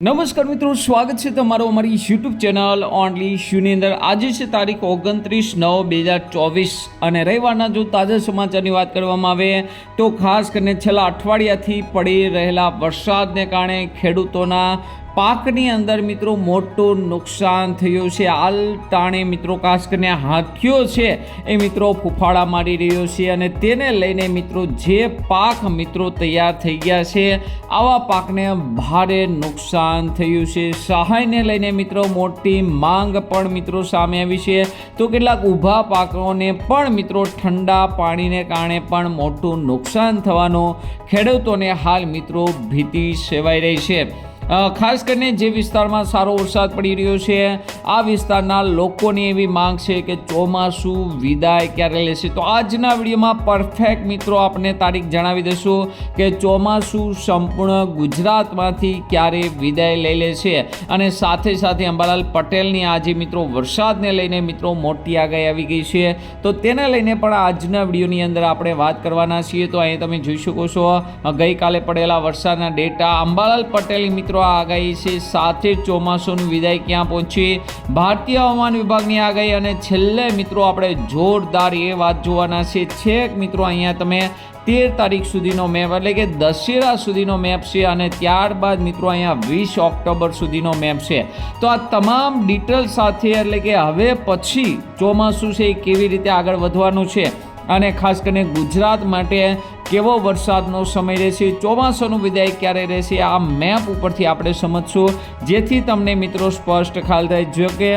નમસ્કાર મિત્રો, સ્વાગત છે તમારો અમારી યુટ્યુબ ચેનલ ઓનલી શ્યુની અંદર. આજે છે તારીખ ઓગણત્રીસ નવ બે હજાર ચોવીસ અને રવિવારના જો તાજા સમાચારની વાત કરવામાં આવે તો ખાસ કરીને છેલ્લા અઠવાડિયાથી પડી રહેલા વરસાદને કારણે ખેડૂતોના પાકની અંદર મિત્રો મોટું નુકસાન થયું છે. હાલ ટાણે મિત્રો ખાસ કરીને હાથીઓ છે એ મિત્રો ફૂફાડા મારી રહ્યો છે અને તેને લઈને મિત્રો જે પાક મિત્રો તૈયાર થઈ ગયા છે, આવા પાકને ભારે નુકસાન થયું છે. સહાયને લઈને મિત્રો મોટી માંગ પણ મિત્રો સામે આવી છે. તો કેટલાક ઊભા પાકોને પણ મિત્રો ઠંડા પાણીને કારણે પણ મોટું નુકસાન થવાનું ખેડૂતોને હાલ મિત્રો ભીતિ સેવાઈ રહી છે. ખાસ કરીને જે વિસ્તારમાં સારો વરસાદ પડી રહ્યો છે, આ વિસ્તારના લોકોની એવી માંગ છે કે ચોમાસું વિદાય ક્યારે લેશે? તો આજના વિડીયોમાં પરફેક્ટ મિત્રો આપને તારીખ જણાવી દઈશું કે ચોમાસું સંપૂર્ણ ગુજરાતમાંથી ક્યારે વિદાય લઈ લે છે અને સાથે સાથે અંબાલાલ પટેલની આજે મિત્રો વરસાદને લઈને મિત્રો મોટી આગાહી આવી ગઈ છે. તો તેને લઈને પણ આજના વિડીયોની અંદર આપણે વાત કરવાના છીએ. તો અહીં તમે જોઈ શકો છો, ગઈકાલે પડેલા વરસાદના ડેટા અંબાલાલ પટેલની મિત્રો આ આગાહી છે સાથે જ ચોમાસુની વિદાય ક્યાં પહોંચી? ભારતીય હવામાન વિભાગની આગાહી અને છેલ્લે મિત્રો, આપણે જોરદાર એ વાત જોવાના છે. છેક મિત્રો, અહીંયા તમે તેર તારીખ સુધીનો મેપ એટલે કે દશેરા સુધીનો મેપ છે અને ત્યારબાદ મિત્રો, અહીંયા વીસ ઓક્ટોબર સુધીનો મેપ છે. તો આ તમામ ડિટેલ સાથે, એટલે કે હવે પછી ચોમાસું છે એ કેવી રીતે આગળ વધવાનું છે? અને ખાસ કરીને ગુજરાત માટે કેવો વરસાદનો સમય રહેશે, ચોમાસાનું વિદાય ક્યારે રહેશે, આ મેપ ઉપરથી આપણે સમજશું. જેથી તમને મિત્રો સ્પષ્ટ ખ્યાલ થાય, જો કે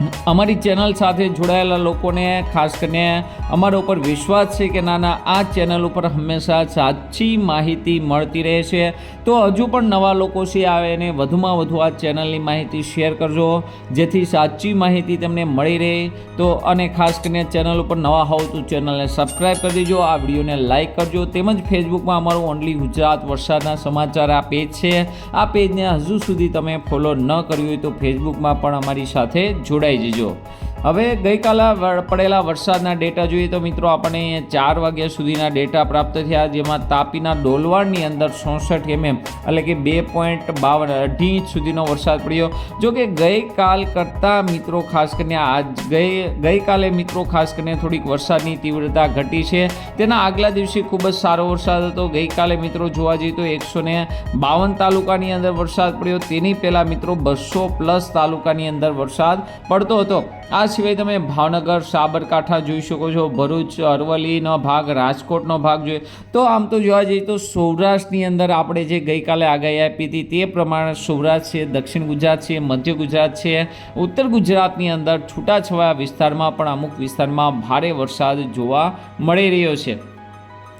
અમારી ચેનલ સાથે જોડાયેલા લોકોને, ખાસ કરીને અમારા ઉપર વિશ્વાસ છે કે ના ના આ ચેનલ ઉપર હંમેશા સાચી માહિતી મળતી રહે છે. તો હજુ પણ નવા લોકો છે, આવે એને વધુમાં વધુ આ ચેનલની માહિતી શેર કરજો, જેથી સાચી માહિતી તમને મળી રહે. તો અને ખાસ કરીને ચેનલ ઉપર નવા હોવ તો ચેનલને સબસ્ક્રાઈબ કરી દેજો, આ વિડીયોને લાઇક કરજો. તેમજ ફેસબુકમાં અમારું ઓનલી ગુજરાત વરસાદના સમાચાર આ પેજ છે. આ પેજને હજુ સુધી તમે ફોલો ન કર્યું હોય તો ફેસબુકમાં પણ અમારી સાથે જોડાઈ જજો હવે ગઈકાલે પડેલા વરસાદના ડેટા જોઈએ તો મિત્રો આપણને ચાર વાગ્યા સુધીના ડેટા પ્રાપ્ત થયા, જેમાં તાપીના ડોલવાણની અંદર ચોસઠ એમએમ એટલે કે બે પોઈન્ટ બાવન અઢી ઇંચ સુધીનો વરસાદ પડ્યો. જો કે ગઈકાલ કરતાં મિત્રો ખાસ કરીને આજ ગઈ, ગઈકાલે મિત્રો ખાસ કરીને થોડીક વરસાદની તીવ્રતા ઘટી છે. તેના આગલા દિવસે ખૂબ જ સારો વરસાદ હતો. ગઈકાલે મિત્રો જોવા જઈએ તો એકસો ને બાવન તાલુકાની અંદર વરસાદ પડ્યો. તેની પહેલાં મિત્રો બસો પ્લસ તાલુકાની અંદર વરસાદ પડતો હતો. આ સિવાય તમે ભાવનગર, સાબરકાંઠા જોઈ શકો છો, ભરૂચ, અરવલ્લીનો ભાગ, રાજકોટનો ભાગ જોઈએ. તો આમ તો જોવા જઈએ તો સૌરાષ્ટ્રની અંદર આપણે જે ગઈકાલે આગાહી આપી હતી તે પ્રમાણે સૌરાષ્ટ્ર છે, દક્ષિણ ગુજરાત છે, મધ્ય ગુજરાત છે, ઉત્તર ગુજરાતની અંદર છૂટાછવાયા વિસ્તારમાં પણ અમુક વિસ્તારમાં ભારે વરસાદ જોવા મળી રહ્યો છે.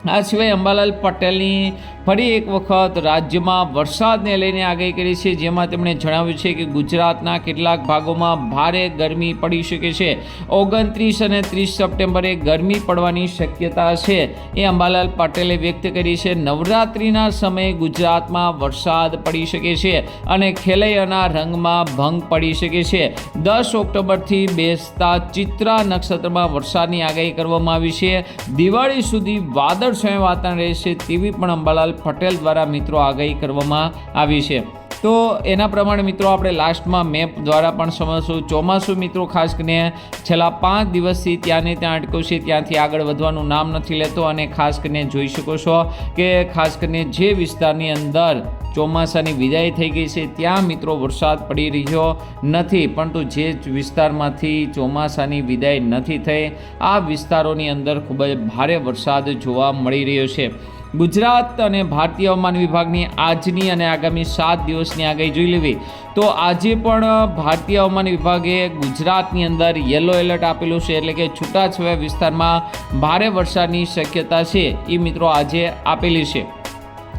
આ સિવાય અંબાલાલ પટેલની ફરી એક વખત રાજ્યમાં વરસાદને લઈને આગાહી કરી છે, જેમાં તેમણે જણાવ્યું છે કે ગુજરાતના કેટલાક ભાગોમાં ભારે ગરમી પડી શકે છે. ઓગણત્રીસ અને ત્રીસ સપ્ટેમ્બરે ગરમી પડવાની શક્યતા છે. એ અંબાલાલ પટેલે વ્યક્ત કરી છે, નવરાત્રિના સમયે ગુજરાતમાં વરસાદ પડી શકે છે અને ખેલૈયાના રંગમાં ભંગ પડી શકે છે. દસ ઓક્ટોબરથી બેસતા ચિત્રા નક્ષત્રમાં વરસાદની આગાહી કરવામાં આવી છે. દિવાળી સુધી વાદળ સ્વયં વાતાવરણ રહેશે તેવી પણ અંબાલાલ પટેલ દ્વારા મિત્રો આગાહી કરવામાં આવી છે. તો એના પ્રમાણે મિત્રો આપણે લાસ્ટમાં મેપ દ્વારા પણ સમજશું. ચોમાસું મિત્રો ખાસ કરીને છેલ્લા પાંચ દિવસથી ત્યાંને ત્યાં અટક્યું છે. ત્યાંથી આગળ વધવાનું નામ નથી લેતો અને ખાસ કરીને જોઈ શકો છો કે ખાસ કરીને જે વિસ્તારની અંદર ચોમાસાની વિદાય થઈ ગઈ છે, ત્યાં મિત્રો વરસાદ પડી રહ્યો નથી. પરંતુ જ વિસ્તારમાંથી ચોમાસાની વિદાય નથી થઈ, આ વિસ્તારોની અંદર ખૂબ જ ભારે વરસાદ જોવા મળી રહ્યો છે. ગુજરાત અને ભારતીય હવામાન વિભાગની આજની અને આગામી સાત દિવસની આગાહી જોઈ લેવી. તો આજે પણ ભારતીય હવામાન વિભાગે ગુજરાતની અંદર યલો એલર્ટ આપેલું છે એટલે કે છૂટાછવાયા વિસ્તારમાં ભારે વરસાદની શક્યતા છે એ મિત્રો આજે આપેલી છે.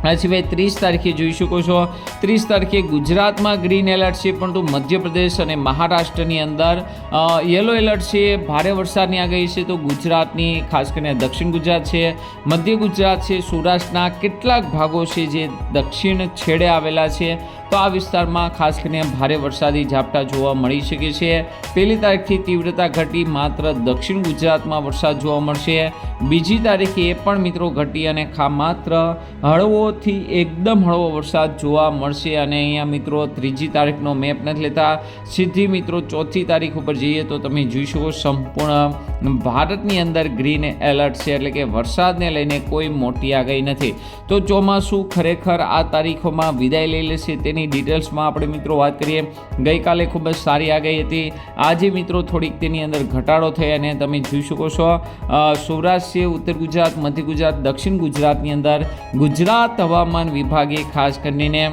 આ સિવાય ત્રીસ તારીખે જોઈ શકો છો. ત્રીસ તારીખે ગુજરાતમાં ગ્રીન એલર્ટ છે, પરંતુ મધ્યપ્રદેશ અને મહારાષ્ટ્રની અંદર યલો એલર્ટ છે, ભારે વરસાદની આગાહી છે, તો ગુજરાતની, ખાસ કરીને દક્ષિણ ગુજરાત છે, મધ્ય ગુજરાત છે, સૌરાષ્ટ્રના કેટલાક ભાગો છે જે દક્ષિણ છેડે આવેલા છે. તો આ વિસ્તારમાં ખાસ કરીને ભારે વરસાદી ઝાપટા જોવા મળી શકે છે. પહેલી તારીખથી તીવ્રતા ઘટી માત્ર દક્ષિણ ગુજરાતમાં વરસાદ જોવા મળશે. બીજી તારીખે એ પણ મિત્રો ઘટી અને ખા માત્ર હળવોથી એકદમ હળવો વરસાદ જોવા મળશે અને અહીંયા મિત્રો ત્રીજી તારીખનો મેપ નથી લેતા. સીધી મિત્રો ચોથી તારીખ ઉપર જઈએ તો તમે જોઈ શકો સંપૂર્ણ ભારતની અંદર ગ્રીન એલર્ટ છે એટલે કે વરસાદને લઈને કોઈ મોટી આગાહી નથી. તો ચોમાસું ખરેખર આ તારીખોમાં વિદાય લઈ લેશે તેની ડિટેલ્સમાં આપણે મિત્રો વાત કરીએ. ગઈકાલે ખૂબ જ સારી આગાહી હતી. આજે મિત્રો થોડીક તેની અંદર ઘટાડો થયો અને તમે જોઈ શકો છો સૌરાષ્ટ્ર ઉત્તર ગુજરાત, મધ્ય ગુજરાત, દક્ષિણ ગુજરાતની અંદર ગુજરાત હવામાન વિભાગે ખાસ કરીને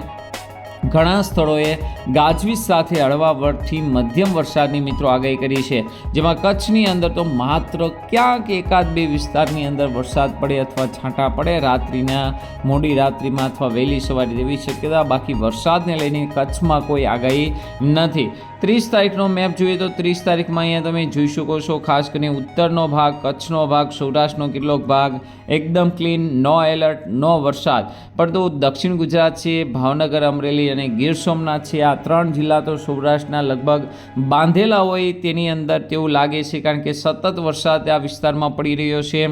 ઘણા સ્થળોએ ગાજવીજ સાથે હળવા વરથી મધ્યમ વરસાદની મિત્રો આગાહી કરી છે. જેમાં કચ્છની અંદર તો માત્ર ક્યાંક એકાદ બે વિસ્તારની અંદર વરસાદ પડે અથવા છાંટા પડે. રાત્રિના, મોડી રાત્રિમાં અથવા વહેલી સવારે તેવી શક્યતા. બાકી વરસાદને લઈને કચ્છમાં કોઈ આગાહી નથી. ત્રીસ તારીખનો મેપ જોઈએ તો ત્રીસ તારીખમાં અહીંયા તમે જોઈ શકો છો, ખાસ કરીને ઉત્તરનો ભાગ, કચ્છનો ભાગ, સૌરાષ્ટ્રનો કેટલોક ભાગ, એકદમ ક્લીન નો એલર્ટ નો વરસાદ. પરંતુ દક્ષિણ ગુજરાત છે, ભાવનગર, અમરેલી અને ગીર સોમનાથ છે. આ ત્રણ જિલ્લા તો સૌરાષ્ટ્રના લગભગ બાંધેલા હોય તેની અંદર તેવું લાગે છે, કારણ કે સતત વરસાદ આ વિસ્તારમાં પડી રહ્યો છે.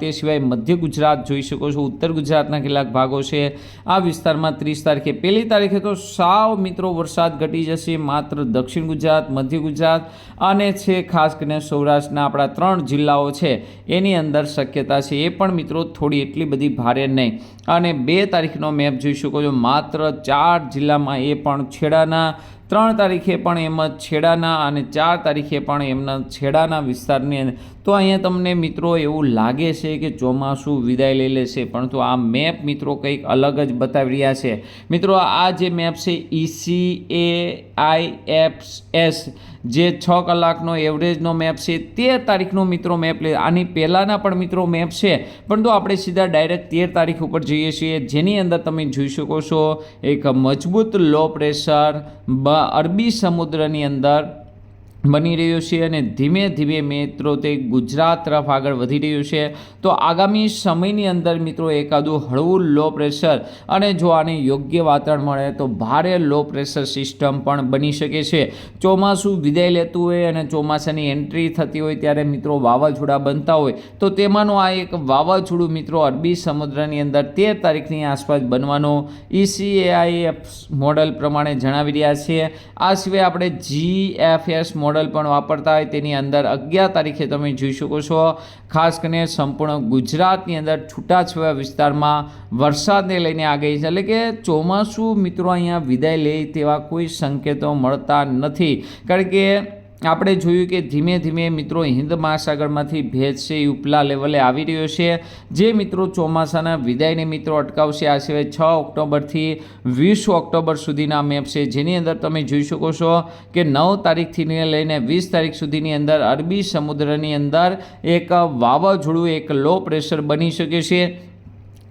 તે સિવાય મધ્ય ગુજરાત જોઈ શકો છો, ઉત્તર ગુજરાતના કેટલાક ભાગો છે. આ વિસ્તારમાં ત્રીસ તારીખે, પહેલી તારીખે તો સાવ મિત્રો વરસાદ ઘટી જશે, માત્ર દક્ષિણ ગુજરાત, મધ્ય ગુજરાત અને છે ખાસ કરીને સૌરાષ્ટ્રના આપણા ત્રણ જિલ્લાઓ છે. એની અંદર શક્યતા છે. એ પણ મિત્રો થોડી એટલી બધી ભારે નહીં. અને બે તારીખનો મેપ જોઈ શકો છો. માત્ર ચાર જિલ્લામાં એ પણ છેડાના, ત્રણ તારીખે પણ એમ જ છેડાના અને ચાર તારીખે પણ એમના છેડાના વિસ્તારની તો અહીંયા તમને મિત્રો એવું લાગે છે કે ચોમાસું વિદાય લઈ લેશે, પરંતુ આ મેપ મિત્રો કંઈક અલગ જ બતાવી રહ્યા છે. મિત્રો, આ જે મેપ છે EC A I F S જે છ કલાકનો એવરેજનો મેપ છે તેર તારીખનો મિત્રો મેપ લે. આની પહેલાંના પણ મિત્રો મેપ છે, પરંતુ આપણે સીધા ડાયરેક્ટ તેર તારીખ ઉપર જઈએ છીએ. જેની અંદર તમે જોઈ શકો છો, એક મજબૂત લો પ્રેશર અરબી સમુદ્રની અંદર બની રહ્યું છે અને ધીમે ધીમે મિત્રો તે ગુજરાત તરફ આગળ વધી રહ્યું છે. તો આગામી સમયની અંદર મિત્રો એકાદું હળવું લો પ્રેશર અને જો આને યોગ્ય વાતાવરણ મળે તો ભારે લો પ્રેશર સિસ્ટમ પણ બની શકે છે. ચોમાસું વિદાય લેતું હોય અને ચોમાસાની એન્ટ્રી થતી હોય ત્યારે મિત્રો વાવાઝોડા બનતા હોય તો તેમાંનું આ એક વાવાઝોડું મિત્રો અરબી સમુદ્રની અંદર તેર તારીખની આસપાસ બનવાનું ઈસીએઆઈએફ મોડલ પ્રમાણે જણાવી રહ્યા છે આ સિવાય આપણે જીએફએસ મોડલ પણ વાપરતા હોય તેની અંદર અગિયાર તારીખે તમે જોઈ શકો છો. ખાસ કરીને સંપૂર્ણ ગુજરાતની અંદર છૂટાછવાયા વિસ્તારમાં વરસાદને લઈને આગળ છે. એટલે કે ચોમાસું મિત્રો અહીંયા વિદાય લે તેવા કોઈ સંકેતો મળતા નથી. કારણ કે આપણે જોયું કે ધીમે ધીમે મિત્રો હિન્દ મહાસાગરમાંથી ભેજ છે એ ઉપલા લેવલે આવી રહ્યો છે. જે મિત્રો ચોમાસાના વિદાયને મિત્રો અટકાવશે, આ સિવાય છ ઓક્ટોબરથી વીસ ઓક્ટોબર સુધીના મેપ છે. જેની અંદર તમે જોઈ શકો છો કે નવ તારીખથી લઈને વીસ તારીખ સુધીની અંદર અરબી સમુદ્રની અંદર એક વાવાઝોડું, એક લો પ્રેશર બની શકે છે.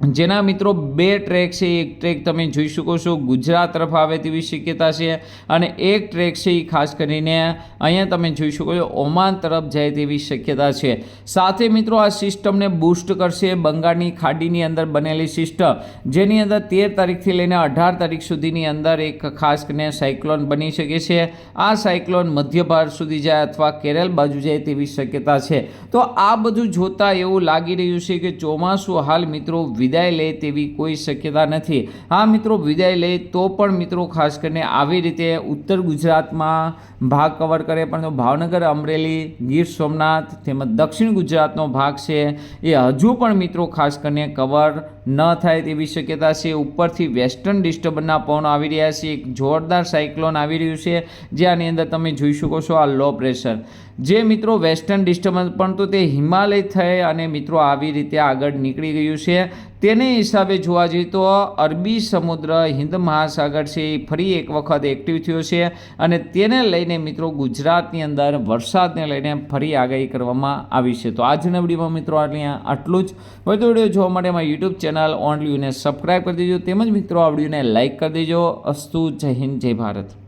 જેના મિત્રો બે ટ્રેક છે, એક ટ્રેક તમે જોઈ શકો છો, ગુજરાત તરફ આવે તેવી શક્યતા છે અને એક ટ્રેક છે એ ખાસ કરીને અહીંયા તમે જોઈ શકો છો, ઓમાન તરફ જાય તેવી શક્યતા છે. સાથે મિત્રો આ સિસ્ટમને બૂસ્ટ કરશે બંગાળની ખાડીની અંદર બનેલી સિસ્ટમ, જેની અંદર તેર તારીખથી લઈને અઢાર તારીખ સુધીની અંદર એક ખાસ કરીને સાયક્લોન બની શકે છે. આ સાયક્લોન મધ્ય ભારત સુધી જાય અથવા કેરળ બાજુ જાય તેવી શક્યતા છે. તો આ બધું જોતાં એવું લાગી રહ્યું છે કે ચોમાસું હાલ મિત્રો વિદાય લે તેવી કોઈ શક્યતા નથી. હા મિત્રો, વિદાય લે તો પણ મિત્રો ખાસ કરીને આવી રીતે ઉત્તર ગુજરાતમાં ભાગ કવર કરે. પણ ભાવનગર, અમરેલી, ગીર સોમનાથ તેમજ દક્ષિણ ગુજરાતનો ભાગ છે, એ હજુ પણ મિત્રો ખાસ કરીને કવર ન થાય તેવી શક્યતા છે. ઉપરથી વેસ્ટર્ન ડિસ્ટર્બન્સના પવન આવી રહ્યા છે. એક જોરદાર સાયક્લોન આવી રહ્યું છે. જે આની અંદર તમે જોઈ શકો છો આ લો પ્રેશર જે મિત્રો વેસ્ટર્ન ડિસ્ટર્બન્સ પણ તો તે હિમાલય થઈ અને મિત્રો આવી રીતે આગળ નીકળી ગયું છે. તેને હિસાબે જોવા જઈએ તો અરબી સમુદ્ર હિન્દ મહાસાગર છે, એ ફરી એક વખત એક્ટિવ થયો છે અને તેને લઈને મિત્રો ગુજરાતની અંદર વરસાદને લઈને ફરી આગાહી કરવામાં આવી છે. તો આજના વિડીયોમાં મિત્રો અહીંયા આટલું જ. વધુ વીડિયો જોવા માટે મારી યુટ્યુબ ચેનલ ઓનલીને સબસ્ક્રાઈબ કરી દેજો. તેમજ મિત્રો આ વિડીયોને લાઇક કરી દેજો. અસ્તુ, જય હિન્દ, જય ભારત.